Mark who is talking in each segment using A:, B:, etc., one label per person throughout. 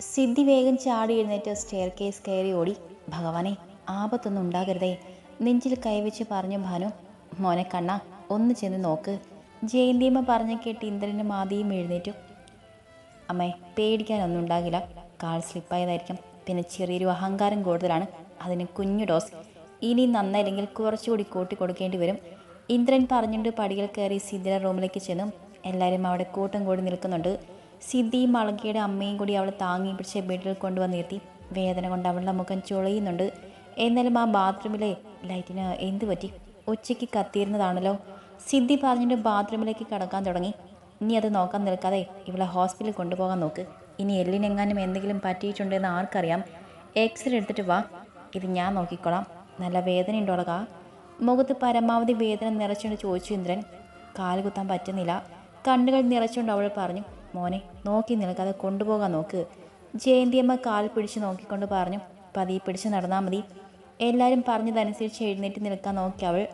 A: സിദ്ധി വേഗം ചാടി എഴുന്നേറ്റ് സ്റ്റെയർ കേസ് കയറി ഓടി. ഭഗവാനെ ആപത്തൊന്നും ഉണ്ടാകരുതേ. നെഞ്ചിൽ കൈവച്ച് പറഞ്ഞു ഭാനു മോനെ കണ്ണ ഒന്ന് ചെന്ന് നോക്ക്. ജയന്തിയമ്മ പറഞ്ഞ കേട്ട് ഇന്ദ്രനും മാതിയും എഴുന്നേറ്റു. അമ്മേ പേടിക്കാനൊന്നും ഉണ്ടാകില്ല. കാൾ സ്ലിപ്പായതായിരിക്കും. പിന്നെ ചെറിയൊരു അഹങ്കാരം കൂടുതലാണ്. അതിന് കുഞ്ഞു ഡോസ്. ഇനി നന്നായില്ലെങ്കിൽ കുറച്ചുകൂടി കൂട്ടി കൊടുക്കേണ്ടി വരും. ഇന്ദ്രൻ പറഞ്ഞുകൊണ്ട് പടികൾ കയറി സിദ്ധിയുടെ റൂമിലേക്ക് ചെന്നും. എല്ലാവരും അവിടെ കൂട്ടം കൂടി നിൽക്കുന്നുണ്ട്. സിദ്ധിയും അളകിയുടെ അമ്മയും കൂടി അവളെ താങ്ങി പിടിച്ച് ബെഡിൽ കൊണ്ടുവന്നിരുത്തി വേദന കൊണ്ട് അവളുടെ മുഖം ചുളയുന്നുണ്ട്. എന്നാലും ആ ബാത്റൂമിലെ ലൈറ്റിന് എന്ത് പറ്റി? ഉച്ചയ്ക്ക് കത്തിയിരുന്നതാണല്ലോ. സിദ്ധി പറഞ്ഞിട്ട് ബാത്റൂമിലേക്ക് കടക്കാൻ തുടങ്ങി. ഇനി അത് നോക്കാൻ നിൽക്കാതെ ഇവളെ ഹോസ്പിറ്റലിൽ കൊണ്ടുപോകാൻ നോക്ക്. ഇനി എല്ലിനെങ്ങാനും എന്തെങ്കിലും പറ്റിയിട്ടുണ്ടെന്ന് ആർക്കറിയാം. എക്സ്റേ എടുത്തിട്ട് വാ. ഇത് ഞാൻ നോക്കിക്കോളാം. നല്ല വേദന ഉണ്ടോളക മുഖത്ത് പരമാവധി വേദന നിറച്ചുകൊണ്ട് ചോദിച്ചു ഇന്ദ്രൻ. കാൽ കുത്താൻ പറ്റുന്നില്ല. കണ്ണുകൾ നിറച്ചുകൊണ്ട് അവൾ പറഞ്ഞു. മോനെ നോക്കി നിൽക്കാതെ കൊണ്ടുപോകാൻ നോക്ക്. ജയന്തിയമ്മ കാൽ പിടിച്ച് നോക്കിക്കൊണ്ട് പറഞ്ഞു പതിയെ പിടിച്ച് നടന്നാൽ മതി. എല്ലാവരും പറഞ്ഞതനുസരിച്ച് എഴുന്നേറ്റ് നിൽക്കാൻ നോക്കി അവൾ.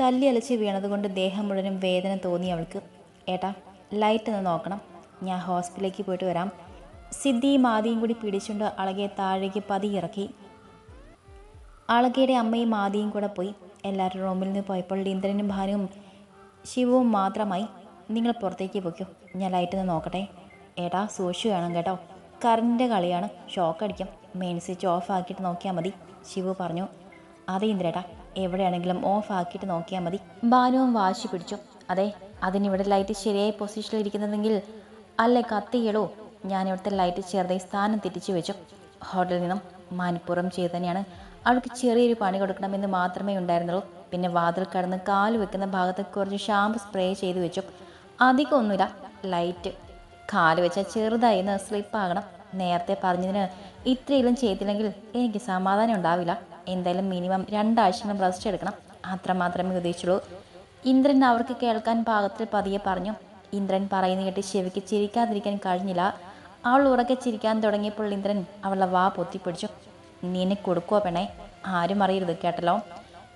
A: തല്ലി അലച്ച് വീണതുകൊണ്ട് ദേഹം മുഴുവനും വേദന തോന്നി അവൾക്ക്. ഏട്ടാ ലൈറ്റ് ഒന്ന് നോക്കണം. ഞാൻ ഹോസ്പിറ്റലിലേക്ക് പോയിട്ട് വരാം. സിദ്ധിയും ആദിയും കൂടി പിടിച്ചുകൊണ്ട് അളകെ താഴേക്ക് പതിയിറക്കി അളകയുടെ അമ്മയും ആദിയും കൂടെ പോയി. എല്ലാവരും റൂമിൽ നിന്ന് പോയപ്പോൾ ഇന്ദ്രനും ഭാനുവും ശിവവും മാത്രമായി. നിങ്ങൾ പുറത്തേക്ക് പോയിക്കോ. ഞാൻ ലൈറ്റ് ഒന്ന് നോക്കട്ടെ. ഏട്ടാ സൂക്ഷിച്ചു വേണം കേട്ടോ. കറണ്ടിന്റെ കളിയാണ്. ഷോക്ക് അടിക്കും. മെയിൻ സ്വിച്ച് ഓഫ് ആക്കിയിട്ട് നോക്കിയാൽ മതി. ശിവു പറഞ്ഞു. അതേ ഇന്ദ്രേട്ടാ. എവിടെയാണെങ്കിലും ഓഫ് ആക്കിയിട്ട് നോക്കിയാൽ മതി. ബാനുവും വാശി പിടിച്ചു. അതെ അതിനിവിടെ ലൈറ്റ് ശരിയായ പൊസിഷനിൽ ഇരിക്കുന്നതെങ്കിൽ അല്ലേ കത്തിയിടോ ഞാൻ ഇവിടുത്തെ ലൈറ്റ് ചെറുതായി സ്ഥാനം തിരിച്ചു വെച്ചു. ഹോട്ടലിൽ നിന്നും മനഃപൂർവം ചെയ്ത് തന്നെയാണ്. അവൾക്ക് ചെറിയൊരു പണി കൊടുക്കണമെന്ന് മാത്രമേ ഉണ്ടായിരുന്നുള്ളൂ. പിന്നെ വാതിൽ കടന്ന് കാൽ വെക്കുന്ന ഭാഗത്ത് കുറച്ച് ഷാമ്പു സ്പ്രേ ചെയ്തു വെച്ചു. അധികമൊന്നുമില്ല. ലൈറ്റ്. കാൽ വെച്ചാൽ ചെറുതായി സ്ലിപ്പാകണം. നേരത്തെ പറഞ്ഞതിന് ഇത്രയെങ്കിലും ചെയ്തില്ലെങ്കിൽ എനിക്ക് സമാധാനം ഉണ്ടാവില്ല. എന്തായാലും മിനിമം രണ്ടാഴ്ചയും റെസ്റ്റ് എടുക്കണം. അത്രമാത്രമേ ഉദ്ദേശിച്ചുള്ളൂ. ഇന്ദ്രൻ അവർക്ക് കേൾക്കാൻ പാകത്തിൽ പതിയെ പറഞ്ഞു. ഇന്ദ്രൻ പറയുന്ന കേട്ട് ശിവയ്ക്ക് ചിരിക്കാതിരിക്കാൻ കഴിഞ്ഞില്ല. അവൾ ഉറക്കെ ചിരിക്കാൻ തുടങ്ങിയപ്പോൾ ഇന്ദ്രൻ അവളുടെ വാ പൊത്തിപ്പിടിച്ചു. നീ എന്നെ കൊടുക്കുവോ പെണ്ണേ? ആരും അറിയരുത് കേട്ടല്ലോ?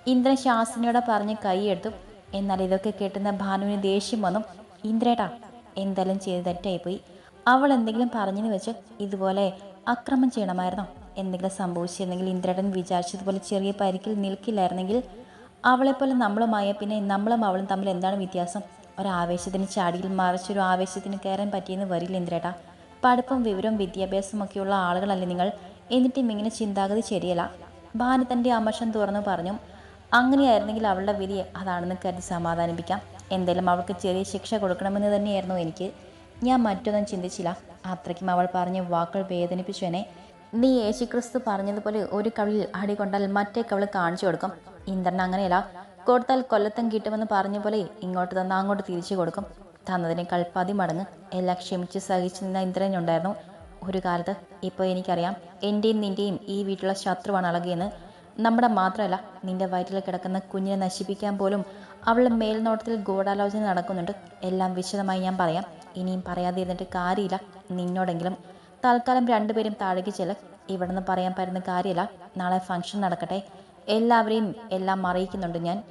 A: ഇന്ദ്രൻ ശാസിനിയോടെ പറഞ്ഞ് കൈയെടുത്തു എന്നാൽ ഇതൊക്കെ കേട്ടുന്ന ഭാനുവിന് ദേഷ്യം വന്നു. ഇന്ദ്രേട്ടാ എന്തെല്ലാം ചെയ്ത് തെറ്റായിപ്പോയി. അവൾ എന്തെങ്കിലും പറഞ്ഞെന്ന് വെച്ച് ഇതുപോലെ അക്രമം ചെയ്യണമായിരുന്നോ? എന്തെങ്കിലും സംഭവിച്ചിരുന്നെങ്കിൽ ഇന്ദ്രേട്ടൻ വിചാരിച്ചതുപോലെ ചെറിയ പരിക്കിൽ നിൽക്കില്ലായിരുന്നെങ്കിൽ അവളെപ്പോലെ നമ്മളുമായ പിന്നെ നമ്മളും അവളും തമ്മിൽ എന്താണ് വ്യത്യാസം? ഒരാവേശത്തിന് ചാടിയിൽ മറിച്ചൊരു ആവേശത്തിന് കയറാൻ പറ്റിയെന്ന് വരില്ല ഇന്ദ്രേട്ടാ. പഠിപ്പും വിവരവും വിദ്യാഭ്യാസവും ഒക്കെയുള്ള ആളുകളല്ലേ നിങ്ങൾ. എന്നിട്ടും ഇങ്ങനെ ചിന്താഗതി ശരിയല്ല. ഭാനു തന്റെ അമർഷം തുറന്നു പറഞ്ഞു അങ്ങനെയായിരുന്നെങ്കിൽ അവളുടെ വിധി അതാണെന്ന് കരുതി സമാധാനിപ്പിക്കാം. എന്തായാലും അവൾക്ക് ചെറിയ ശിക്ഷ കൊടുക്കണമെന്ന് തന്നെയായിരുന്നു എനിക്ക്. ഞാൻ മറ്റൊന്നും ചിന്തിച്ചില്ല. അത്രയ്ക്കും അവൾ പറഞ്ഞ വാക്കുകൾ വേദനിപ്പിച്ചു എന്നെ നീ യേശുക്രിസ്തു പറഞ്ഞതുപോലെ ഒരു കവിളിൽ അടി കൊണ്ടാൽ മറ്റേ കവിൾ കാണിച്ചു കൊടുക്കും. ഇന്ദ്രൻ അങ്ങനെയല്ല. കൊടുത്താൽ കൊല്ലത്തം കിട്ടുമെന്ന് പറഞ്ഞ പോലെ ഇങ്ങോട്ട് തന്ന അങ്ങോട്ട് തിരിച്ചു കൊടുക്കും. തന്നതിനെ പതി മടങ്ങ്. എല്ലാം ക്ഷമിച്ച് സഹിച്ചു നിന്ന ഇന്ദ്രനുണ്ടായിരുന്നു ഒരു കാലത്ത് ഇപ്പോൾ എനിക്കറിയാം എന്റെയും നിന്റെയും ഈ വീട്ടിലുള്ള ശത്രുവാണ് അളകിയെന്ന്. നമ്മുടെ മാത്രമല്ല നിന്റെ വയറ്റിൽ കിടക്കുന്ന കുഞ്ഞിനെ നശിപ്പിക്കാൻ പോലും അവളുടെ മേൽനോട്ടത്തിൽ ഗൂഢാലോചന നടക്കുന്നുണ്ട്. എല്ലാം വിശദമായി ഞാൻ പറയാം. ഇനിയും പറയാതിരുന്നിട്ട് കാര്യമില്ല. നിന്നോടെങ്കിലും തൽക്കാലം രണ്ടുപേരും താഴേക്ക് ചെല്ല്. ഇവിടുന്ന് പറയാൻ പറ്റുന്ന കാര്യമില്ല. നാളെ ഫംഗ്ഷൻ നടക്കട്ടെ. എല്ലാവരെയും എല്ലാം അറിയിക്കുന്നുണ്ട് ഞാൻ.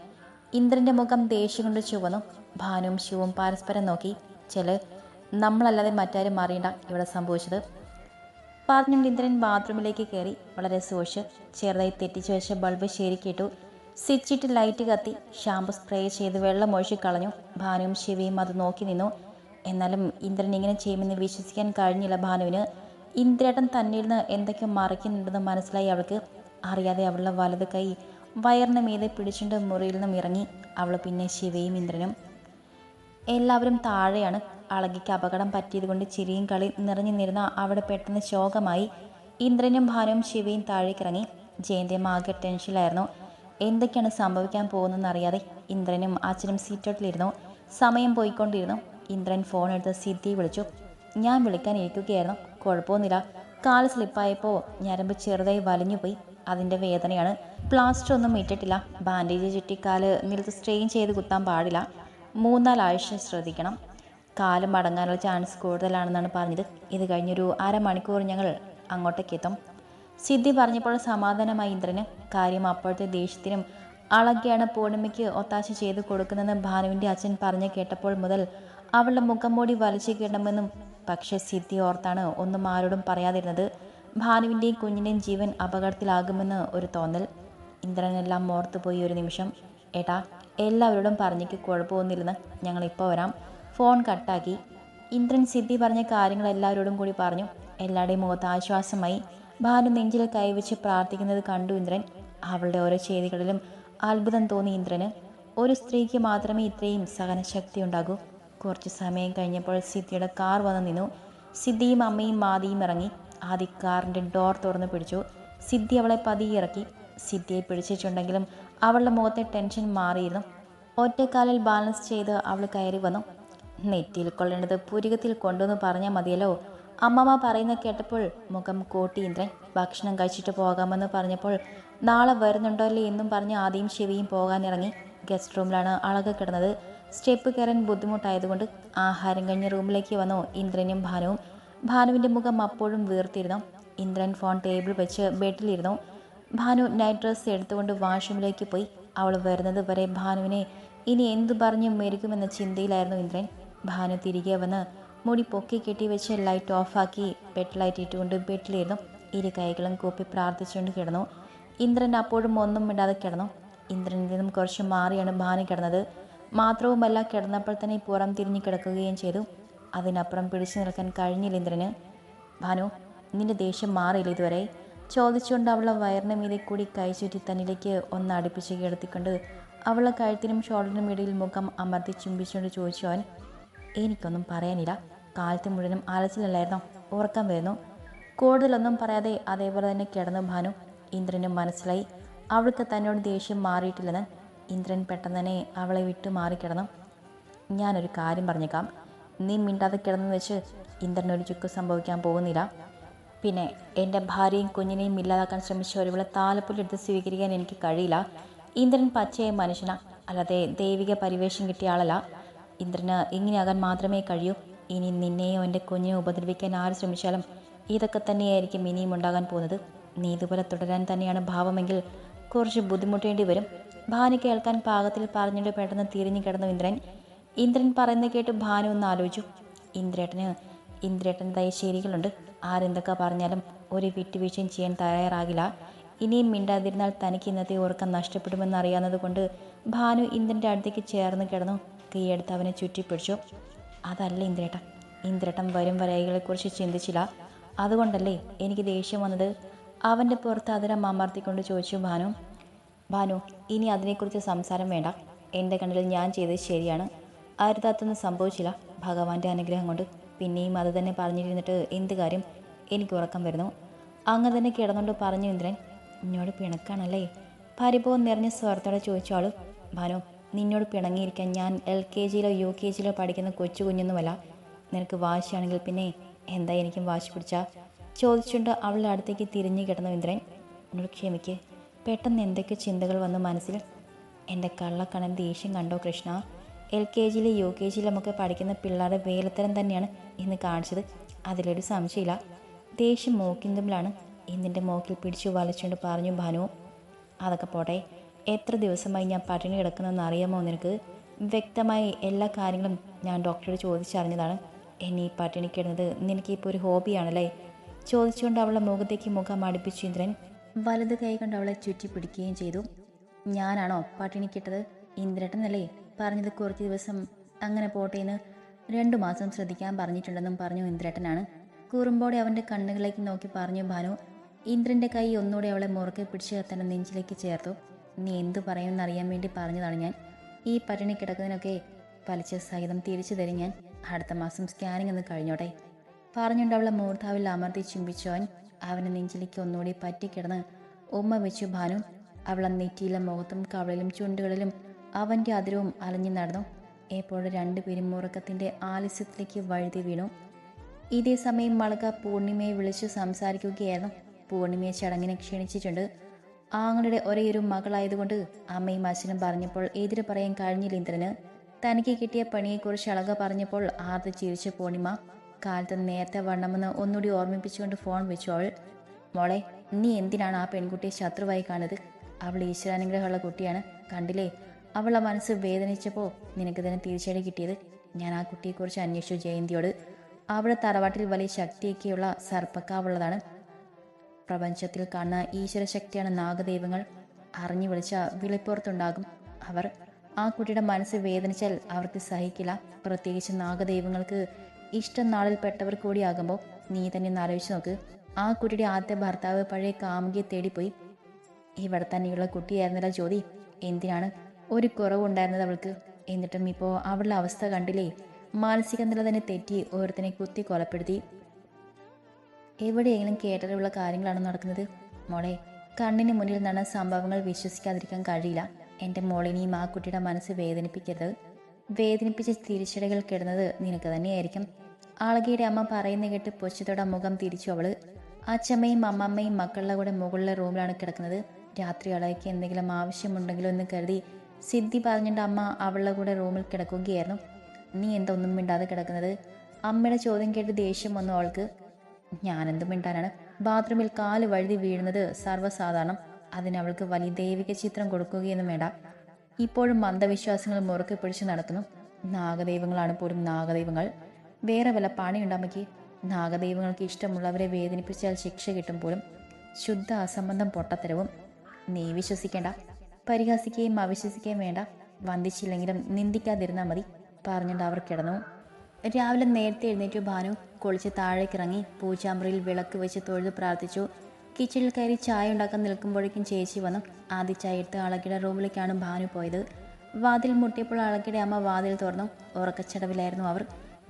A: ഇന്ദ്രന്റെ മുഖം ദേഷ്യം കൊണ്ട് ചുവന്നു. ഭാനുവും ശിവും പരസ്പരം നോക്കി. ചെൽ നമ്മളല്ലാതെ മറ്റാരും അറിയണ്ട ഇവിടെ സംഭവിച്ചത്. പറഞ്ഞുകൊണ്ട് ഇന്ദ്രൻ ബാത്റൂമിലേക്ക് കയറി വളരെ സൂക്ഷിച്ച്. ചെറുതായി തെറ്റിച്ചു വെച്ച ബൾബ് ശരിക്കിട്ടു. സ്വിച്ചിട്ട് ലൈറ്റ് കത്തി. ഷാമ്പു സ്പ്രേ ചെയ്ത് വെള്ളം ഒഴിച്ച് കളഞ്ഞു. ഭാനുവും ശിവയും അത് നോക്കി നിന്നു. എന്നാലും ഇന്ദ്രൻ ഇങ്ങനെ ചെയ്യുമെന്ന് വിശ്വസിക്കാൻ കഴിഞ്ഞില്ല ഭാനുവിന്. ഇന്ദ്രേട്ടൻ തന്നിൽ നിന്ന് എന്തൊക്കെ മറിക്കുന്നുണ്ടെന്ന് മനസ്സിലായി അവൾക്ക്. അറിയാതെ അവളുടെ വലത് കൈ വയറിന് മീതെ പിടിച്ചുകൊണ്ട് മുറിയിൽ നിന്നും ഇറങ്ങി. അവൾ പിന്നെ ശിവയും ഇന്ദ്രനും. എല്ലാവരും താഴെയാണ്. അളകിക്ക് അപകടം പറ്റിയതുകൊണ്ട് ചിരിയും കളി നിറഞ്ഞു നിന്നിരുന്ന അവിടെ പെട്ടെന്ന് ശോകമായി. ഇന്ദ്രനും ഭാനുവും ശിവയും താഴേക്കിറങ്ങി. ജയന്തിയും ആകെ ടെൻഷനിലായിരുന്നു. എന്തൊക്കെയാണ് സംഭവിക്കാൻ പോകുന്നതെന്ന് അറിയാതെ ഇന്ദ്രനും അച്ഛനും സീറ്റോട്ടിലിരുന്നു. സമയം പോയിക്കൊണ്ടിരുന്നു. ഇന്ദ്രൻ ഫോൺ എടുത്ത് സിദ്ധി വിളിച്ചു. ഞാൻ വിളിക്കാൻ ഇരിക്കുകയായിരുന്നു കുഴപ്പമൊന്നുമില്ല. കാൽ സ്ലിപ്പായപ്പോൾ ഞരമ്പ് ചെറുതായി വലിഞ്ഞുപോയി. അതിന്റെ വേദനയാണ്. പ്ലാസ്റ്റർ ഒന്നും ഇട്ടിട്ടില്ല. ബാൻഡേജ് ചുറ്റിക്കാൽ നിലത്ത് സ്ട്രെയിൻ ചെയ്ത് കുത്താൻ പാടില്ല. മൂന്നാലാഴ്ച ശ്രദ്ധിക്കണം. കാൽ മടങ്ങാനുള്ള ചാൻസ് കൂടുതലാണെന്നാണ് പറഞ്ഞത്. ഇത് കഴിഞ്ഞൊരു അരമണിക്കൂർ ഞങ്ങൾ അങ്ങോട്ടേക്ക് എത്തും സിദ്ധി പറഞ്ഞപ്പോൾ സമാധാനമായി ഇന്ദ്രന് കാര്യം അപ്പോഴത്തെ ദേഷ്യത്തിനും അളകെയാണ് പൂർണിമയ്ക്ക് ഒത്താശ ചെയ്ത് കൊടുക്കുന്നതെന്ന് ഭാനുവിന്റെ അച്ഛൻ പറഞ്ഞു കേട്ടപ്പോൾ മുതൽ അവളുടെ മുഖം മൂടി വലിച്ചു കിട്ടണമെന്നും പക്ഷേ സിദ്ധി ഓർത്താണ് ഒന്നും ആരോടും പറയാതിരുന്നത്. ഭാനുവിന്റെയും കുഞ്ഞിന്റെയും ജീവൻ അപകടത്തിലാകുമെന്ന് ഒരു തോന്നൽ. ഇന്ദ്രനെല്ലാം ഓർത്തുപോയി ഒരു നിമിഷം. ഏട്ടാ എല്ലാവരോടും പറഞ്ഞേക്ക് കുഴപ്പമൊന്നുമില്ലെന്ന് ഞങ്ങളിപ്പോൾ വരാം. ഫോൺ കട്ടാക്കി. ഇന്ദ്രൻ സിദ്ധി പറഞ്ഞ കാര്യങ്ങൾ എല്ലാവരോടും കൂടി പറഞ്ഞു. എല്ലാവരുടെയും മുഖത്ത് ആശ്വാസമായി. ഭാനു നെഞ്ചിൽ കൈവച്ച് പ്രാർത്ഥിക്കുന്നത് കണ്ടു ഇന്ദ്രൻ. അവളുടെ ഓരോ ചെയ്തികളിലും അത്ഭുതം തോന്നി ഇന്ദ്രന്. ഒരു സ്ത്രീക്ക് മാത്രമേ ഇത്രയും സഹനശക്തി ഉണ്ടാകൂ. കുറച്ച് സമയം കഴിഞ്ഞപ്പോൾ സിദ്ധിയുടെ കാർ വന്ന് നിന്നു. സിദ്ധിയും അമ്മയും മാതിയും ഇറങ്ങി. ആദി കാറിന്റെ ഡോർ തുറന്നു പിടിച്ചു. സിദ്ധി അവളെ പതിയെ ഇറക്കി. സിദ്ധിയെ പിടിച്ചിട്ടുണ്ടെങ്കിലും അവളുടെ മുഖത്തെ ടെൻഷൻ മാറിയിരുന്നു. ഒറ്റക്കാലിൽ ബാലൻസ് ചെയ്ത് അവൾ കയറി വന്നു. നെറ്റിയിൽ കൊള്ളേണ്ടത് പുരികത്തിൽ കൊണ്ടുവന്ന് പറഞ്ഞാൽ മതിയല്ലോ. അമ്മമ്മ പറയുന്ന കേട്ടപ്പോൾ മുഖം കോട്ടി ഇന്ദ്രൻ. ഭക്ഷണം കഴിച്ചിട്ട് പോകാമെന്ന് പറഞ്ഞപ്പോൾ നാളെ വരുന്നുണ്ടല്ലേ എന്നും പറഞ്ഞ് ആദ്യം ശിവയും പോകാനിറങ്ങി ഗസ്റ്റ് റൂമിലാണ് അളക് കിടന്നത്. സ്റ്റെപ്പ് കയറാൻ ബുദ്ധിമുട്ടായതുകൊണ്ട് ആഹാരം കഴിഞ്ഞ് റൂമിലേക്ക് വന്നു ഇന്ദ്രനും ഭാനുവും. ഭാനുവിന്റെ മുഖം അപ്പോഴും വീർത്തിരുന്നു. ഇന്ദ്രൻ ഫോൺ ടേബിൾ വെച്ച് ബെഡിലിരുന്നു ഭാനു നൈറ്റ് ഡ്രസ്സ് എടുത്തുകൊണ്ട് വാഷ്റൂമിലേക്ക് പോയി. അവൾ വരുന്നത് വരെ ഭാനുവിനെ ഇനി എന്തു പറഞ്ഞു മരിക്കുമെന്ന ചിന്തയിലായിരുന്നു ഇന്ദ്രൻ. ഭാനു തിരികെ വന്ന് മുടി പൊക്കി കെട്ടി വെച്ച് ലൈറ്റ് ഓഫാക്കി ബെഡ് ലൈറ്റ് ഇട്ടുകൊണ്ട് ബെഡിലിരുന്നു. ഇരു കൈകളും കൂപ്പി പ്രാർത്ഥിച്ചുകൊണ്ട് കിടന്നു. ഇന്ദ്രൻ അപ്പോഴും ഒന്നും മിണ്ടാതെ കിടന്നു. ഇന്ദ്രനിൽ നിന്നും കുറച്ച് മാറിയാണ് ഭാനു കിടന്നത്. മാത്രവുമല്ല കിടന്നപ്പോൾ തന്നെ പുറം തിരിഞ്ഞു കിടക്കുകയും ചെയ്തു. അതിനപ്പുറം പിടിച്ചു നിൽക്കാൻ കഴിഞ്ഞില്ല ഇന്ദ്രന്. ഭാനു നിന്റെ ദേഷ്യം മാറിയില്ല ഇതുവരെ. ചോദിച്ചുകൊണ്ട് അവളെ വയറിന് മീതെ കൂടി കൈ ചുറ്റി തന്നിലേക്ക് ഒന്ന് അടുപ്പിച്ച് കിടത്തിക്കൊണ്ട് അവളെ കഴുത്തിനും ഷോൾഡറിനും ഇടയിൽ മുഖം അമർത്തി ചുംബിച്ചുകൊണ്ട് ചോദിച്ചു അവൻ എനിക്കൊന്നും പറയാനില്ല. കാലത്ത് മുഴുവനും അലച്ചിലല്ലായിരുന്നോ ഉറക്കം വരുന്നു. കൂടുതലൊന്നും പറയാതെ അതേപോലെ തന്നെ കിടന്നു ഭാനു. ഇന്ദ്രനും മനസ്സിലായി. അവൾക്ക് തന്നോട് ദേഷ്യം മാറിയിട്ടില്ലെന്ന് ഇന്ദ്രൻ പെട്ടെന്ന് തന്നെ അവളെ വിട്ടു മാറിക്കിടന്നു ഞാനൊരു കാര്യം പറഞ്ഞേക്കാം. നീ മിണ്ടാതെ കിടന്നു വെച്ച് ഇന്ദ്രനൊരു ചുക്ക് സംഭവിക്കാൻ പോകുന്നില്ല. പിന്നെ എന്റെ ഭാര്യയും കുഞ്ഞിനെയും ഇല്ലാതാക്കാൻ ശ്രമിച്ച ഒരുവിളെ താലപ്പൊലെടുത്ത് സ്വീകരിക്കാൻ എനിക്ക് കഴിയില്ല. ഇന്ദ്രൻ പച്ചയായ മനുഷ്യന. അല്ലാതെ ദൈവിക പരിവേഷം കിട്ടിയ ആളല്ല. ഇന്ദ്രന് ഇങ്ങനെയാകാൻ മാത്രമേ കഴിയൂ. ഇനി നിന്നെയോ എന്റെ കുഞ്ഞിനെ ഉപദ്രവിക്കാൻ ആര് ശ്രമിച്ചാലും ഇതൊക്കെ തന്നെയായിരിക്കും ഇനിയും ഉണ്ടാകാൻ പോകുന്നത്. നീ ഇതുപോലെ തുടരാൻ തന്നെയാണ് ഭാവമെങ്കിൽ കുറച്ച് ബുദ്ധിമുട്ടേണ്ടി വരും. ഭാനു കേൾക്കാൻ പാകത്തിൽ പറഞ്ഞിട്ട് പെട്ടെന്ന് തിരിഞ്ഞു കിടന്നു ഇന്ദ്രൻ. ഇന്ദ്രൻ പറയുന്നത് കേട്ട് ഭാനു ഒന്ന് ആലോചിച്ചു. ഇന്ദ്രേട്ടന് ഇന്ദ്രേട്ടൻ ശരികളുണ്ട്. ആരെന്തൊക്കെ പറഞ്ഞാലും ഒരു വിട്ടുവീഴ്ചയും ചെയ്യാൻ തയ്യാറാകില്ല. ഇനിയും മിണ്ടാതിരുന്നാൽ തനിക്ക് ഇന്നത്തെ ഉറക്കം നഷ്ടപ്പെടുമെന്ന് അറിയാവുന്നത് കൊണ്ട് ഭാനു ഇന്ദ്രന്റെ അടുത്തേക്ക് ചേർന്ന് കിടന്നു കൈയെടുത്ത് അവനെ ചുറ്റിപ്പിടിച്ചു. അതല്ല ഇന്ദ്രേട്ടൻ. ഇന്ദ്രേട്ടൻ വരും വരകളെക്കുറിച്ച് ചിന്തിച്ചില്ല. അതുകൊണ്ടല്ലേ എനിക്ക് ദേഷ്യം വന്നത്? അവന്റെ പുറത്ത് അതിരം അമർത്തിക്കൊണ്ട് ചോദിച്ചു ഭാനു. ഭാനു ഇനി അതിനെക്കുറിച്ച് സംസാരം വേണ്ട. എന്റെ കണ്ണിൽ ഞാൻ ചെയ്തത് ശരിയാണ്. അരുതാത്തൊന്നും സംഭവിച്ചില്ല. ഭഗവാന്റെ അനുഗ്രഹം കൊണ്ട്. പിന്നെയും അത് തന്നെ പറഞ്ഞിരുന്നിട്ട് എന്ത് കാര്യം എനിക്ക് ഉറക്കം വരുന്നു. അങ്ങ് തന്നെ കിടന്നുകൊണ്ട് പറഞ്ഞു ഇന്ദ്രൻ എന്നോട് പിണക്കാണല്ലേ? പരിഭവം നിറഞ്ഞ സ്വരത്തോടെ ചോദിച്ചാളും ഭാനു നിന്നോട് പിണങ്ങിയിരിക്കാൻ ഞാൻ എൽ കെ ജിയിലോ യു കെ ജിയിലോ പഠിക്കുന്ന കൊച്ചു കുഞ്ഞൊന്നുമല്ല. നിനക്ക് വാശിയാണെങ്കിൽ പിന്നെ എന്താ എനിക്കും വാശി പിടിച്ച? ചോദിച്ചുകൊണ്ട് അവളുടെ അടുത്തേക്ക് തിരിഞ്ഞു കിടന്നു ഇന്ദ്രൻ എന്നോട് ക്ഷമിക്ക്. പെട്ടെന്ന് എന്തൊക്കെ ചിന്തകൾ വന്നു മനസ്സിൽ? എന്റെ കള്ളക്കണൻ ദേഷ്യം കണ്ടോ കൃഷ്ണ? എൽ കെ ജിയിൽ യു കെ ജിയിലുമൊക്കെ പഠിക്കുന്ന പിള്ളേരുടെ വേലത്തരം തന്നെയാണ് ഇന്ന് കാണിച്ചത്. അതിലൊരു സംശയമില്ല. ദേഷ്യം മൂക്കിന്തുമ്പിലാണ് ഇന്നിന്റെ മൂക്കിൽ പിടിച്ചു വലിച്ചുകൊണ്ട് പറഞ്ഞു ഭാനു അതൊക്കെ പോട്ടെ. എത്ര ദിവസമായി ഞാൻ പട്ടിണി കിടക്കുന്നതെന്ന് അറിയാമോ നിനക്ക്? വ്യക്തമായി എല്ലാ കാര്യങ്ങളും ഞാൻ ഡോക്ടറോട് ചോദിച്ചറിഞ്ഞതാണ്. എന്നെ പട്ടിണി കിടന്നത് നിനക്കിപ്പോൾ ഒരു ഹോബിയാണല്ലേ? ചോദിച്ചുകൊണ്ട് അവളുടെ മുഖത്തേക്ക് മുഖം അടുപ്പിച്ചു ഇന്ദ്രൻ. വലത് കൈ കൊണ്ട് അവളെ ചുറ്റി പിടിക്കുകയും ചെയ്തു. ഞാനാണോ പട്ടിണി കിട്ടത്? ഇന്ദ്രട്ടനല്ലേ? പറഞ്ഞത് കുറച്ച് ദിവസം അങ്ങനെ പോട്ടേന്ന് രണ്ടു മാസം ശ്രദ്ധിക്കാൻ പറഞ്ഞിട്ടുണ്ടെന്നും പറഞ്ഞു ഇന്ദ്രേട്ടനാണ്. കൂറുമ്പോടെ അവന്റെ കണ്ണുകളിലേക്ക് നോക്കി പറഞ്ഞു ഭാനു ഇന്ദ്രന്റെ കൈ ഒന്നുകൂടെ അവളെ മുറുക്കെ പിടിച്ച് തന്റെ നെഞ്ചിലേക്ക് ചേർത്തു. നീ എന്തു പറയുമെന്നറിയാൻ വേണ്ടി പറഞ്ഞതാണ് ഞാൻ. ഈ പട്ടിണി കിടക്കുന്നതിനൊക്കെ പലിച്ച സഹിതം തിരിച്ചു തരും ഞാൻ. അടുത്ത മാസം സ്കാനിങ് ഒന്ന് കഴിഞ്ഞോട്ടെ. പറഞ്ഞുകൊണ്ട് അവളെ മൂർധാവിൽ അമർത്തി ചുംബിച്ചവൻ അവനെ നെഞ്ചിലേക്ക് ഒന്നുകൂടി പറ്റിക്കിടന്ന് ഉമ്മ വെച്ചു ഭാനു അവളെ നെറ്റിയിലെ മുഖത്തും കവളിലും ചുണ്ടുകളിലും അവന്റെ അതിരവും അലഞ്ഞു നടന്നു. എപ്പോഴും രണ്ടുപേരും ഉറക്കത്തിന്റെ ആലസ്യത്തിലേക്ക് വഴുതി വീണു. ഇതേ സമയം മളക പൂർണിമയെ വിളിച്ചു സംസാരിക്കുകയായിരുന്നു. പൂർണിമയെ ചടങ്ങിനെ ക്ഷണിച്ചിട്ടുണ്ട്. ആങ്ങളുടെ ഒരേയൊരു മകളായതുകൊണ്ട് അമ്മയും അച്ഛനും പറഞ്ഞപ്പോൾ എതിര് പറയാൻ കഴിഞ്ഞില്ല ഇന്ദ്രന്. തനിക്ക് കിട്ടിയ പണിയെക്കുറിച്ച് അളക പറഞ്ഞപ്പോൾ ആർത്ത് ചിരിച്ച പൂർണിമ. കാലത്ത് നേരത്തെ വണ്ണമെന്ന് ഒന്നുകൂടി ഓർമ്മിപ്പിച്ചുകൊണ്ട് ഫോൺ വെച്ചോൾ. മോളെ നീ എന്തിനാണ് ആ പെൺകുട്ടിയെ ശത്രുവായി കാണുന്നത്? അവൾ ഈശ്വരാനുഗ്രഹമുള്ള കുട്ടിയാണ്. കണ്ടില്ലേ? അവളെ മനസ്സ് വേദനിച്ചപ്പോൾ നിനക്ക് തന്നെ തിരിച്ചടി കിട്ടിയത്. ഞാൻ ആ കുട്ടിയെക്കുറിച്ച് അന്വേഷിച്ചു ജയന്തിയോട്. അവിടെ തറവാട്ടിൽ വലിയ ശക്തിയൊക്കെയുള്ള സർപ്പക്കാവുള്ളതാണ്. പ്രപഞ്ചത്തിൽ കാണുന്ന ഈശ്വരശക്തിയാണ് നാഗദൈവങ്ങൾ. അറിഞ്ഞു വിളിച്ച വിളിപ്പുറത്തുണ്ടാകും അവർ. ആ കുട്ടിയുടെ മനസ്സ് വേദനിച്ചാൽ അവർക്ക് സഹിക്കില്ല. പ്രത്യേകിച്ച് നാഗദൈവങ്ങൾക്ക് ഇഷ്ടം നാളിൽ പെട്ടവർ കൂടിയാകുമ്പോൾ നീ തന്നെ ഒന്ന് നോക്ക്. ആ കുട്ടിയുടെ ആദ്യ ഭർത്താവ് പഴയ കാമുകിയെ തേടിപ്പോയി. ഇവിടെ തന്നെയുള്ള കുട്ടിയായിരുന്നില്ല ജ്യോതി. എന്തിനാണ് ഒരു കുറവുണ്ടായിരുന്നത് അവൾക്ക്. എന്നിട്ടും ഇപ്പോൾ അവളുടെ അവസ്ഥ കണ്ടില്ലേ? മാനസിക നില തന്നെ തെറ്റി ഓരോരുത്തനെ കുത്തി കൊലപ്പെടുത്തി. എവിടെയെങ്കിലും കേട്ടറിവുള്ള കാര്യങ്ങളാണ് നടക്കുന്നത്. മോളെ കണ്ണിന് മുന്നിൽ നടന്ന സംഭവങ്ങൾ വിശ്വസിക്കാതിരിക്കാൻ കഴിയില്ല. എന്റെ മോളിനെയും ആ കുട്ടിയുടെ മനസ്സ് വേദനിപ്പിക്കരുത്. വേദനിപ്പിച്ച തിരിച്ചടികൾ കിടന്നത് നിനക്ക് തന്നെയായിരിക്കും. ആളകയുടെ അമ്മ പറയുന്ന കേട്ട് പൊച്ചത്തോടെ മുഖം തിരിച്ചു അവൾ. അച്ഛമ്മയും അമ്മമ്മയും മക്കളുടെ കൂടെ മുകളിലെ റൂമിലാണ് കിടക്കുന്നത്. രാത്രി അളയ്ക്ക് എന്തെങ്കിലും ആവശ്യമുണ്ടെങ്കിലോ എന്ന് കരുതി സിദ്ധി പറഞ്ഞിട്ട് അമ്മ അവളുടെ കൂടെ റൂമിൽ കിടക്കുകയായിരുന്നു. നീ എന്താ ഒന്നും മിണ്ടാതെ കിടക്കുന്നത്? അമ്മയുടെ ചോദ്യം കേട്ട് ദേഷ്യം വന്നു അവൾക്ക്. ഞാനെന്ത് മിണ്ടാനാണ്? ബാത്റൂമിൽ കാൽ വഴുതി വീഴുന്നത് സർവസാധാരണം. അതിനവൾക്ക് വലിയ ദൈവിക ചിത്രം കൊടുക്കുകയെന്നും വേണ്ട. ഇപ്പോഴും അന്ധവിശ്വാസങ്ങൾ മുറുക്കി പിടിച്ച് നടക്കുന്നു. നാഗദൈവങ്ങളാണ് പോലും നാഗദൈവങ്ങൾ. വേറെ വല്ല പണിയുണ്ടമ്മയ്ക്ക് നാഗദൈവങ്ങൾക്ക് ഇഷ്ടമുള്ളവരെ വേദനിപ്പിച്ചാൽ ശിക്ഷ കിട്ടും പോലും. ശുദ്ധ അസംബന്ധം പൊട്ടത്തരവും. നീ വിശ്വസിക്കേണ്ട. പരിഹസിക്കുകയും അവിശ്വസിക്കുകയും വേണ്ട. വന്ദിച്ചില്ലെങ്കിലും നിന്ദിക്കാതിരുന്നാൽ മതി. പറഞ്ഞിട്ട് അവർ കിടന്നു. രാവിലെ നേരത്തെ എഴുന്നേറ്റു ഭാനു കുളിച്ച് താഴേക്കിറങ്ങി പൂജാമുറിയിൽ വിളക്ക് വെച്ച് തൊഴുത് പ്രാർത്ഥിച്ചു. കിച്ചണിൽ കയറി ചായ ഉണ്ടാക്കാൻ നിൽക്കുമ്പോഴേക്കും ചേച്ചി വന്നു. ആദ്യ ചായ എടുത്ത് അളകിയുടെ റൂമിലേക്കാണ് ഭാനു പോയത്. വാതിൽ മുട്ടിയപ്പോൾ അളകിയുടെ അമ്മ വാതിൽ തുറന്നു. ഉറക്കച്ചടവിലായിരുന്നു അവർ.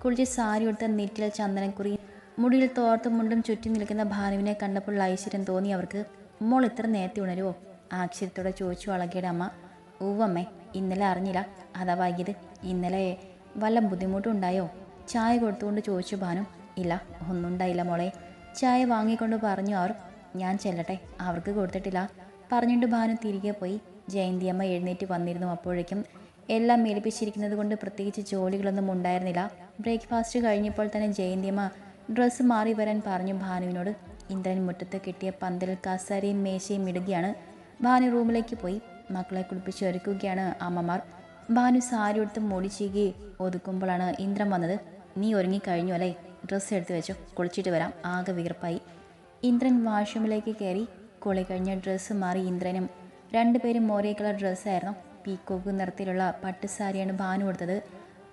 A: കുളിച്ച് സാരി ഉടുത്ത നെറ്റിൽ ചന്ദനക്കുറി മുടിയിൽ തോർത്തും മുണ്ടും ചുറ്റി നിൽക്കുന്ന ഭാനുവിനെ കണ്ടപ്പോൾ ഐശ്വര്യം തോന്നി അവർക്ക്. മോൾ ഇത്ര നേരത്തെ ഉണരുവോ? ആശ്ചര്യത്തോടെ ചോദിച്ചു അളകിയുടെ അമ്മ ഊവമ്മേ ഇന്നലെ അറിഞ്ഞില്ല. അതാ വൈകിയത്. ഇന്നലെ വല്ല ബുദ്ധിമുട്ടുണ്ടായോ? ചായ കൊടുത്തുകൊണ്ട് ചോദിച്ചു ഭാനു. ഇല്ല ഒന്നും ഉണ്ടായില്ല മോളെ. ചായ വാങ്ങിക്കൊണ്ട് പറഞ്ഞു അവർ. ഞാൻ ചെല്ലട്ടെ. അവർക്ക് കൊടുത്തിട്ടില്ല. പറഞ്ഞിട്ട് ഭാനു തിരികെ പോയി. ജയന്തിയമ്മ എഴുന്നേറ്റ് വന്നിരുന്നു. അപ്പോഴേക്കും എല്ലാം മേൽപ്പിച്ചിരിക്കുന്നത് കൊണ്ട് പ്രത്യേകിച്ച് ജോലികളൊന്നും ഉണ്ടായിരുന്നില്ല. ബ്രേക്ക്ഫാസ്റ്റ് കഴിഞ്ഞപ്പോൾ തന്നെ ജയന്തിയമ്മ ഡ്രസ്സ് മാറി വരാൻ പറഞ്ഞു ഭാനുവിനോട്. ഇന്ദ്രൻ മുറ്റത്ത് കിട്ടിയ പന്തൽ കസരയും മേശയും ഇടുകയാണ്. ഭാനു റൂമിലേക്ക് പോയി. മക്കളെ കുളിപ്പിച്ച് ഒരുക്കുകയാണ് അമ്മമാർ. ഭാനു സാരി എടുത്ത് മൂടി ഒതുക്കുമ്പോഴാണ് ഇന്ദ്രൻ വന്നത്. നീ ഒരുങ്ങിക്കഴിഞ്ഞു അല്ലേ? ഡ്രസ്സ് എടുത്ത് വെച്ചോ. കുളിച്ചിട്ട് വരാം. ആകെ വീർപ്പായി ഇന്ദ്രൻ വാഷ്റൂമിലേക്ക് കയറി. കുളി കഴിഞ്ഞ ഡ്രസ്സ് മാറി ഇന്ദ്രനും. രണ്ടുപേരും ഒരേ കളർ ഡ്രസ്സായിരുന്നു. പീക്കോക്ക് നിറത്തിലുള്ള പട്ടുസാരിയാണ് ഭാനു കൊടുത്തത്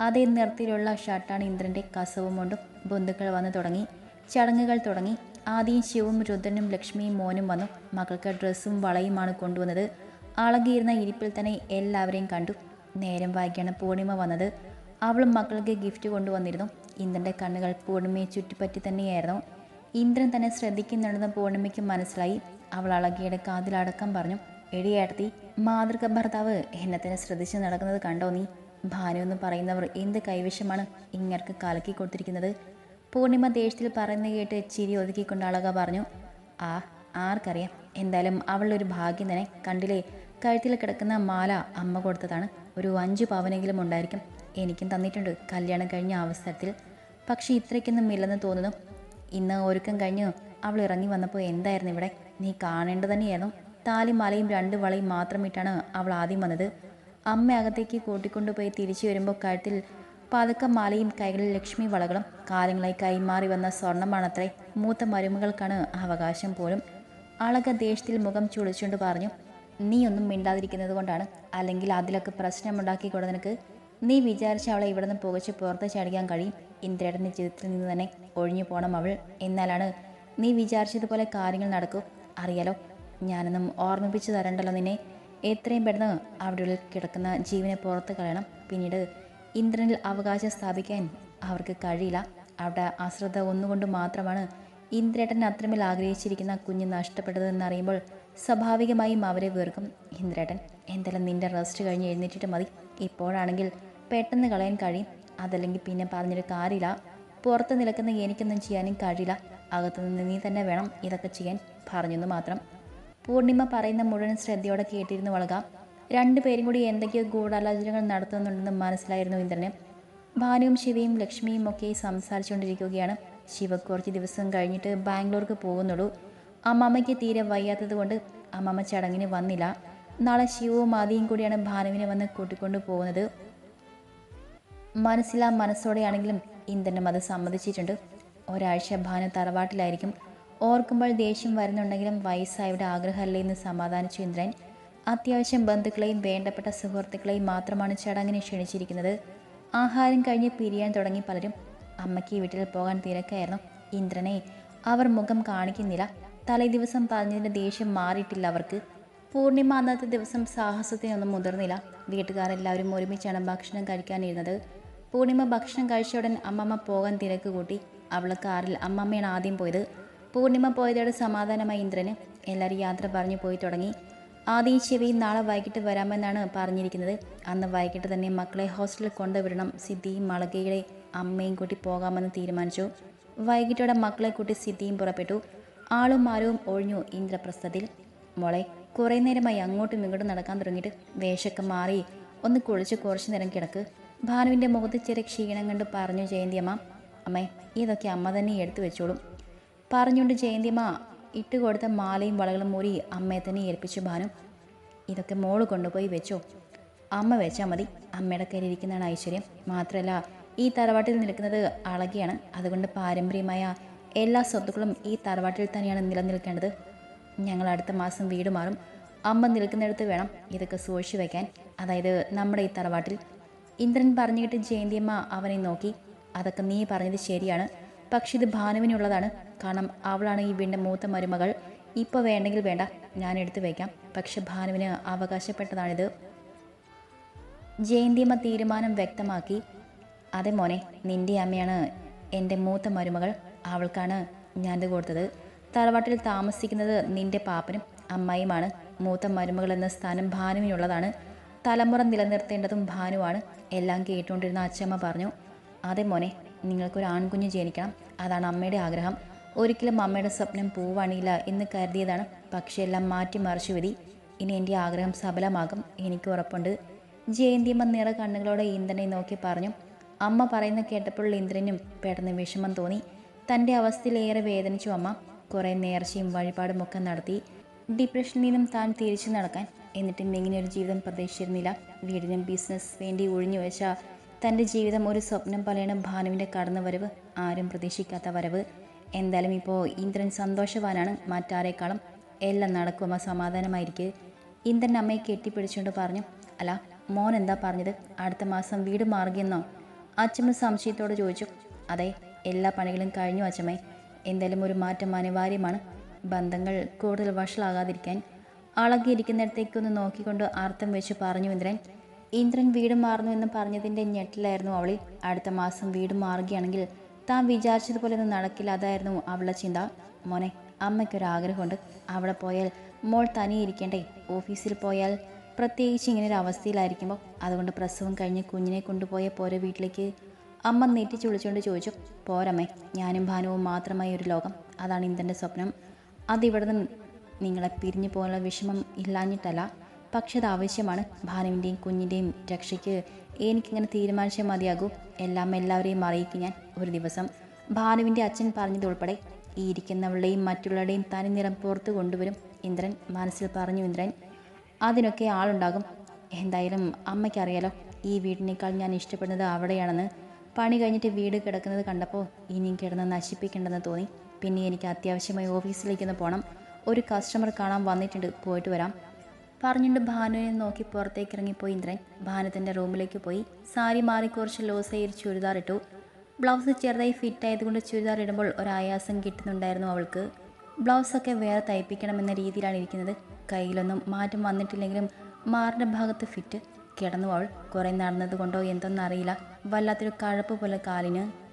A: അതേ നിറത്തിലുള്ള ഷർട്ടാണ് ഇന്ദ്രന്റെ കസവും കൊണ്ടും ബന്ധുക്കൾ വന്ന് തുടങ്ങി. ചടങ്ങുകൾ തുടങ്ങി. ആദ്യം ശിവും രുദ്രനും ലക്ഷ്മിയും മോനും വന്നു. മകൾക്ക് ഡ്രസ്സും വളയുമാണ് കൊണ്ടുവന്നത്. അളകിയിരുന്ന ഇരിപ്പിൽ തന്നെ എല്ലാവരെയും കണ്ടു. നേരം വായിക്കാണ് പൂർണിമ വന്നത്. അവളും മക്കൾക്ക് ഗിഫ്റ്റ് കൊണ്ടുവന്നിരുന്നു. ഇന്ദ്രന്റെ കണ്ണുകൾ പൂർണിമയെ ചുറ്റിപ്പറ്റി തന്നെയായിരുന്നു. ഇന്ദ്രൻ തന്നെ ശ്രദ്ധിക്കുന്നുണ്ടെന്ന് പൂർണിമയ്ക്ക് മനസ്സിലായി. അവൾ അളകിയുടെ കാതിലടക്കം പറഞ്ഞു എടിയേട്ടത്തി മാതൃക ഭർത്താവ് എന്നെ തന്നെ ശ്രദ്ധിച്ച് നടക്കുന്നത് കണ്ടോ നീ? ഭാനു എന്ന് പറയുന്നവർ എന്ത് കൈവശമാണ് ഇങ്ങർക്ക് കലക്കി കൊടുത്തിരിക്കുന്നത്? പൂർണിമ ദേഷ്യത്തിൽ പറയുന്ന കേട്ട് ചിരി ഒതുക്കിക്കൊണ്ട് അളക പറഞ്ഞു ആ ആർക്കറിയാം. എന്തായാലും അവളുടെ ഒരു ഭാഗ്യം തന്നെ. കണ്ടില്ലേ? കഴുത്തിൽ കിടക്കുന്ന മാല അമ്മ കൊടുത്തതാണ്. ഒരു അഞ്ചു പവനെങ്കിലും ഉണ്ടായിരിക്കും. എനിക്കും തന്നിട്ടുണ്ട്. കല്യാണം കഴിഞ്ഞ അവസരത്തിൽ. പക്ഷേ ഇത്രയ്ക്കൊന്നും ഇല്ലെന്ന് തോന്നുന്നു. ഇന്ന് ഒരുക്കം കഴിഞ്ഞ്. അവൾ ഇറങ്ങി വന്നപ്പോൾ എന്തായിരുന്നു ഇവിടെ? നീ കാണേണ്ടത് തന്നെയായിരുന്നു. താലിയും മലയും രണ്ട് വളയും മാത്രം ഇട്ടാണ് അവൾ ആദ്യം വന്നത്. അമ്മ അകത്തേക്ക് കൂട്ടിക്കൊണ്ടുപോയി തിരിച്ചു വരുമ്പോൾ കഴുത്തിൽ പതുക്കം മാലയും കൈകളിൽ ലക്ഷ്മി വളകളും കാലങ്ങളായി കൈമാറി വന്ന സ്വർണമാണത്രേ മൂത്ത മരുമകൾക്കാണ് അവകാശം പോലും. അളക ദേഷ്യത്തിൽ മുഖം ചുളിച്ചുകൊണ്ട് പറഞ്ഞു നീ ഒന്നും മിണ്ടാതിരിക്കുന്നത് കൊണ്ടാണ്. അല്ലെങ്കിൽ അതിലൊക്കെ പ്രശ്നമുണ്ടാക്കി കൊണ്ട് നിനക്ക് നീ വിചാരിച്ച അവളെ ഇവിടെ നിന്ന് പുകച്ച് പുറത്ത് ചാടിക്കാൻ കഴിയും. ഇന്ദ്രയുടെ ജീവിതത്തിൽ നിന്ന് തന്നെ ഒഴിഞ്ഞു പോകണം അവൾ. എന്നാലാണ് നീ വിചാരിച്ചതുപോലെ കാര്യങ്ങൾ നടക്കൂ. അറിയാലോ ഞാനൊന്നും ഓർമ്മിപ്പിച്ചു തരണ്ടല്ലോ നിന്നെ. എത്രയും പെട്ടെന്ന് അവിടെ ഉള്ളിൽ കിടക്കുന്ന ജീവനെ പുറത്ത് കളയണം. പിന്നീട് ഇന്ദ്രനിൽ അവകാശം സ്ഥാപിക്കാൻ അവർക്ക് കഴിയില്ല. അവിടെ അശ്രദ്ധ ഒന്നുകൊണ്ട് മാത്രമാണ് ഇന്ദ്രേട്ടൻ അത്രമേൽ ആഗ്രഹിച്ചിരിക്കുന്ന കുഞ്ഞ് നഷ്ടപ്പെട്ടതെന്നറിയുമ്പോൾ സ്വാഭാവികമായും അവരെ വീർക്കും ഇന്ദ്രേട്ടൻ എന്തായാലും നിന്റെ റെസ്റ്റ് കഴിഞ്ഞ് എഴുന്നേറ്റിട്ട് മതി. ഇപ്പോഴാണെങ്കിൽ പെട്ടെന്ന് കളയാൻ കഴിയും. അതല്ലെങ്കിൽ പിന്നെ പറഞ്ഞൊരു കാര്യമില്ല. പുറത്ത് നിൽക്കുന്ന എനിക്കൊന്നും ചെയ്യാനും കഴിയില്ല. അകത്തുനിന്ന് നീ തന്നെ വേണം ഇതൊക്കെ ചെയ്യാൻ പറഞ്ഞെന്ന് മാത്രം. പൂർണിമ പറയുന്ന മുഴുവൻ ശ്രദ്ധയോടെ കേട്ടിരുന്നു വളക രണ്ടുപേരും കൂടി എന്തൊക്കെയോ ഗൂഢാലോചനകൾ നടത്തുന്നുണ്ടെന്ന് മനസ്സിലായിരുന്നു ഇന്ദ്രന്. ഭാനുവും ശിവയും ലക്ഷ്മിയും ഒക്കെ സംസാരിച്ചുകൊണ്ടിരിക്കുകയാണ്. ശിവ കുറച്ച് ദിവസം കഴിഞ്ഞിട്ട് ബാംഗ്ലൂർക്ക് പോകുന്നുള്ളൂ. അമ്മമ്മയ്ക്ക് തീരെ വയ്യാത്തത് കൊണ്ട് അമ്മമ്മ ചടങ്ങിന് വന്നില്ല. നാളെ ശിവവും ആദിയും കൂടിയാണ് ഭാനുവിനെ വന്ന് കൂട്ടിക്കൊണ്ടു പോകുന്നത്. മനസ്സിലാ മനസ്സോടെയാണെങ്കിലും ഇന്ദ്രനും അത് സമ്മതിച്ചിട്ടുണ്ട്. ഒരാഴ്ച ഭാനു തറവാട്ടിലായിരിക്കും. ഓർക്കുമ്പോൾ ദേഷ്യം വരുന്നുണ്ടെങ്കിലും വയസ്സായവിടെ ആഗ്രഹമല്ലേ എന്ന് സമാധാനിച്ചു ഇന്ദ്രൻ. അത്യാവശ്യം ബന്ധുക്കളെയും വേണ്ടപ്പെട്ട സുഹൃത്തുക്കളെയും മാത്രമാണ് ചടങ്ങിന് ക്ഷണിച്ചിരിക്കുന്നത്. ആഹാരം കഴിഞ്ഞ് പിരിയാൻ തുടങ്ങി പലരും അമ്മയ്ക്ക് വീട്ടിൽ പോകാൻ തിരക്കായിരുന്നു. ഇന്ദ്രനെ അവർ മുഖം കാണിക്കുന്നില്ല. തലേദിവസം പറഞ്ഞതിന്റെ ദേഷ്യം മാറിയിട്ടില്ല അവർക്ക്. പൂർണിമ അന്നത്തെ ദിവസം സാഹസത്തിനൊന്നും മുതിർന്നില്ല. വീട്ടുകാരെല്ലാവരും ഒരുമിച്ചാണ് ഭക്ഷണം കഴിക്കാനിരുന്നത്. പൂർണിമ ഭക്ഷണം കഴിച്ച ഉടൻ അമ്മമ്മ പോകാൻ തിരക്ക് കൂട്ടി. അവൾ കാറിൽ അമ്മമ്മയാണ് ആദ്യം പോയത്. പൂർണിമ പോയതോടെ സമാധാനമായി ഇന്ദ്രന് എല്ലാവരും യാത്ര പറഞ്ഞു പോയി തുടങ്ങി. ആദ്യം ചെവിയും നാളെ വൈകിട്ട് വരാമെന്നാണ് പറഞ്ഞിരിക്കുന്നത്. അന്ന് വൈകിട്ട് തന്നെ മക്കളെ ഹോസ്റ്റലിൽ കൊണ്ടുവിടണം. സിദ്ധിയും മളകയുടെ അമ്മയും കൂട്ടി പോകാമെന്ന് തീരുമാനിച്ചു. വൈകിട്ടോടെ മക്കളെ കൂട്ടി സിദ്ധിയും പുറപ്പെട്ടു. ആളും മാരവും ഒഴിഞ്ഞു ഇന്ദ്രപ്രസ്ഥത്തിൽ. മോളെ കുറേ നേരമായി അങ്ങോട്ടും ഇങ്ങോട്ടും നടക്കാൻ തുടങ്ങിയിട്ട് വേഷമൊക്കെ മാറി. ഒന്ന് കുളിച്ച് കുറച്ചു നേരം കിടക്ക്. ഭാനുവിന്റെ മുഖത്ത് ചെറിയ ക്ഷീണം കണ്ട് പറഞ്ഞു ജയന്തിയമ്മ അമ്മേ ഇതൊക്കെ അമ്മ തന്നെ എടുത്തു വെച്ചോളും. പറഞ്ഞുകൊണ്ട് ജയന്തിയമ്മ ഇട്ടുകൊടുത്ത മാലയും വളകളും മൂരി അമ്മയെ തന്നെ ഏൽപ്പിച്ചു ഭാനു. ഇതൊക്കെ മോൾ കൊണ്ടുപോയി വെച്ചോ. അമ്മ വെച്ചാൽ മതി. അമ്മയുടെ കയ്യിൽ ഇരിക്കുന്നതാണ് ഐശ്വര്യം. മാത്രമല്ല ഈ തറവാട്ടിൽ നിൽക്കുന്നത് അളകിയാണ്. അതുകൊണ്ട് പാരമ്പര്യമായ എല്ലാ സ്വത്തുക്കളും ഈ തറവാട്ടിൽ തന്നെയാണ് നിലനിൽക്കേണ്ടത്. ഞങ്ങൾ അടുത്ത മാസം വീട് മാറും. അമ്മ നിൽക്കുന്നിടത്ത് വേണം ഇതൊക്കെ സൂക്ഷിച്ചു വയ്ക്കാൻ അതായത് നമ്മുടെ ഈ തറവാട്ടിൽ. ഇന്ദ്രൻ പറഞ്ഞു പറഞ്ഞിട്ട് ജയന്തിയമ്മ അവനെ നോക്കി. അതൊക്കെ നീ പറഞ്ഞത് ശരിയാണ്. പക്ഷെ ഇത് ഭാനുവിനുള്ളതാണ്. കാരണം അവളാണ് ഈ വീടിന്റെ മൂത്ത മരുമകൾ. ഇപ്പോൾ വേണ്ടെങ്കിൽ വേണ്ട ഞാൻ എടുത്തു വയ്ക്കാം. പക്ഷെ ഭാനുവിന് അവകാശപ്പെട്ടതാണിത്. ജയന്തിയമ്മ തീരുമാനം വ്യക്തമാക്കി. അതെ മോനെ നിന്റെ അമ്മയാണ് എന്റെ മൂത്ത മരുമകൾ. അവൾക്കാണ് ഞാനിത് കൊടുത്തത്. തറവാട്ടിൽ താമസിക്കുന്നത് നിന്റെ പാപ്പനും അമ്മായിയുമാണ്. മൂത്ത മരുമകൾ എന്ന സ്ഥാനം ഭാനുവിനുള്ളതാണ്. തലമുറ നിലനിർത്തേണ്ടതും ഭാനുവാണ്. എല്ലാം കേട്ടുകൊണ്ടിരുന്ന അച്ചമ്മ പറഞ്ഞു അതെ മോനെ നിങ്ങൾക്കൊരു ആൺകുഞ്ഞ് ജനിക്കണം അതാണ് അമ്മയുടെ ആഗ്രഹം. ഒരിക്കലും അമ്മയുടെ സ്വപ്നം പൂവണിയില്ല എന്ന് കരുതിയതാണ്. പക്ഷേ എല്ലാം മാറ്റി മറിച്ചു വരി ഇനി എന്റെ ആഗ്രഹം സഫലമാകും എനിക്ക് ഉറപ്പുണ്ട്. ജയന്തിയമ്മ നിറ കണ്ണുകളോടെ ഇന്ദ്രനെ നോക്കി പറഞ്ഞു. അമ്മ പറയുന്ന കേട്ടപ്പോൾ ഇന്ദ്രനും പെട്ടെന്ന് വിഷമം തോന്നി. തന്റെ അവസ്ഥയിലേറെ വേദനിച്ചു അമ്മ. കുറേ നേർച്ചയും വഴിപാടും ഒക്കെ നടത്തി. ഡിപ്രഷനിൽ നിന്നും താൻ തിരിച്ചു നടക്കാൻ. എന്നിട്ടും ഇങ്ങനെ ഒരു ജീവിതം പ്രതീക്ഷിച്ചിരുന്നില്ല. വീടിനും ബിസിനസ് വേണ്ടി ഒഴിഞ്ഞു വെച്ച തന്റെ ജീവിതം ഒരു സ്വപ്നം പോലെയാണ് ഭാനുവിന്റെ കടന്നു വരവ് ആരും പ്രതീക്ഷിക്കാത്ത വരവ്. എന്തായാലും ഇപ്പോൾ ഇന്ദ്രൻ സന്തോഷവാനാണ്. മറ്റാരേക്കാളും എല്ലാം നടക്കുമ്പോൾ സമാധാനമായിരിക്കും ഇന്ദ്രൻ അമ്മയെ കെട്ടിപ്പിടിച്ചുകൊണ്ട് പറഞ്ഞു അല്ല മോൻ എന്താ പറഞ്ഞത്? അടുത്ത മാസം വീട് മാറുകയെന്നോ? അച്ഛമ്മ സംശയത്തോടെ ചോദിച്ചു അതെ എല്ലാ പണികളും കഴിഞ്ഞു അച്ഛമ്മേ. എന്തായാലും ഒരു മാറ്റം അനിവാര്യമാണ്. ബന്ധങ്ങൾ കൂടുതൽ വഷളാകാതിരിക്കാൻ. അളകിയിരിക്കുന്നിടത്തേക്കൊന്ന് നോക്കിക്കൊണ്ട് അർത്ഥം വെച്ച് പറഞ്ഞു ഇന്ദ്രൻ ഇന്ദ്രൻ വീട് മാറുന്നു എന്ന് പറഞ്ഞതിന്റെ ഞെട്ടിലായിരുന്നു അവളിൽ അടുത്ത മാസം വീട് മാറുകയാണെങ്കിൽ താൻ വിചാരിച്ചതുപോലെ ഒന്നും നടക്കില്ല അതായിരുന്നു അവളുടെ ചിന്ത. മോനെ അമ്മയ്ക്കൊരാഗ്രഹമുണ്ട്. അവിടെ പോയാൽ മോൾ തനിയെ ഇരിക്കേണ്ടേ ഓഫീസിൽ പോയാൽ പ്രത്യേകിച്ച് ഇങ്ങനെ ഒരു അവസ്ഥയിലായിരിക്കുമ്പോൾ അതുകൊണ്ട് പ്രസവം കഴിഞ്ഞ് കുഞ്ഞിനെ കൊണ്ടുപോയ പോരെ വീട്ടിലേക്ക്. അമ്മ നെറ്റിച്ച് വിളിച്ചുകൊണ്ട് ചോദിച്ചു പോരമ്മേ ഞാനും ഭാനുവും മാത്രമായ ഒരു ലോകം. അതാണ് ഇന്ദ്രന്റെ സ്വപ്നം. അതിവിടെ നിന്ന് നിങ്ങളെ പിരിഞ്ഞു പോകാനുള്ള വിഷമം ഇല്ലാഞ്ഞിട്ടല്ല. പക്ഷെ അത് ആവശ്യമാണ് ഭാനുവിന്റെയും കുഞ്ഞിന്റെയും രക്ഷയ്ക്ക് എനിക്കിങ്ങനെ തീരുമാനിച്ചാൽ മതിയാകൂ. എല്ലാം എല്ലാവരെയും അറിയിക്കും ഞാൻ ഒരു ദിവസം. ഭാനുവിന്റെ അച്ഛൻ പറഞ്ഞതുൾപ്പെടെ ഈ ഇരിക്കുന്നവളുടെയും മറ്റുള്ളവരുടെയും തനി നിറം പുറത്തു കൊണ്ടുവരും ഇന്ദ്രൻ. മനസ്സിൽ പറഞ്ഞു ഇന്ദ്രൻ. അതിനൊക്കെ ആളുണ്ടാകും. എന്തായാലും അമ്മയ്ക്കറിയാലോ ഈ വീടിനേക്കാൾ ഞാൻ ഇഷ്ടപ്പെടുന്നത് അവിടെയാണെന്ന്. പണി കഴിഞ്ഞിട്ട് വീട് കിടക്കുന്നത് കണ്ടപ്പോൾ ഇനിയും കിടന്ന് നശിപ്പിക്കേണ്ടെന്ന് തോന്നി. പിന്നെ എനിക്ക് അത്യാവശ്യമായി ഓഫീസിലേക്കൊന്ന് പോകണം ഒരു കസ്റ്റമർ കാണാൻ വന്നിട്ടുണ്ട്. പോയിട്ട് വരാം. പറഞ്ഞുകൊണ്ട് ഭാനുവിനെ നോക്കി പുറത്തേക്ക് ഇറങ്ങിപ്പോയി ഇന്ദ്രൻ. ഭാനു തന്റെ റൂമിലേക്ക് പോയി. സാരി മാറി കുറച്ച് ലോസയിൽ ചുരിദാർ ഇട്ടു. ബ്ലൗസ് ചെറുതായി ഫിറ്റ് ആയതുകൊണ്ട് ചുരിദാർ ഇടുമ്പോൾ ഒരായാസം കിട്ടുന്നുണ്ടായിരുന്നു അവൾക്ക്. ബ്ലൗസൊക്കെ വേറെ തയ്പ്പിക്കണമെന്ന രീതിയിലാണ് ഇരിക്കുന്നത്. കയ്യിലൊന്നും മാറ്റം വന്നിട്ടില്ലെങ്കിലും മാറിന്റെ ഭാഗത്ത് ഫിറ്റ് കിടന്നു അവൾ. കുറേ നടന്നതുകൊണ്ടോ എന്തെന്നറിയില്ല. വല്ലാത്തൊരു കഴപ്പ് പോലെ കാലിന്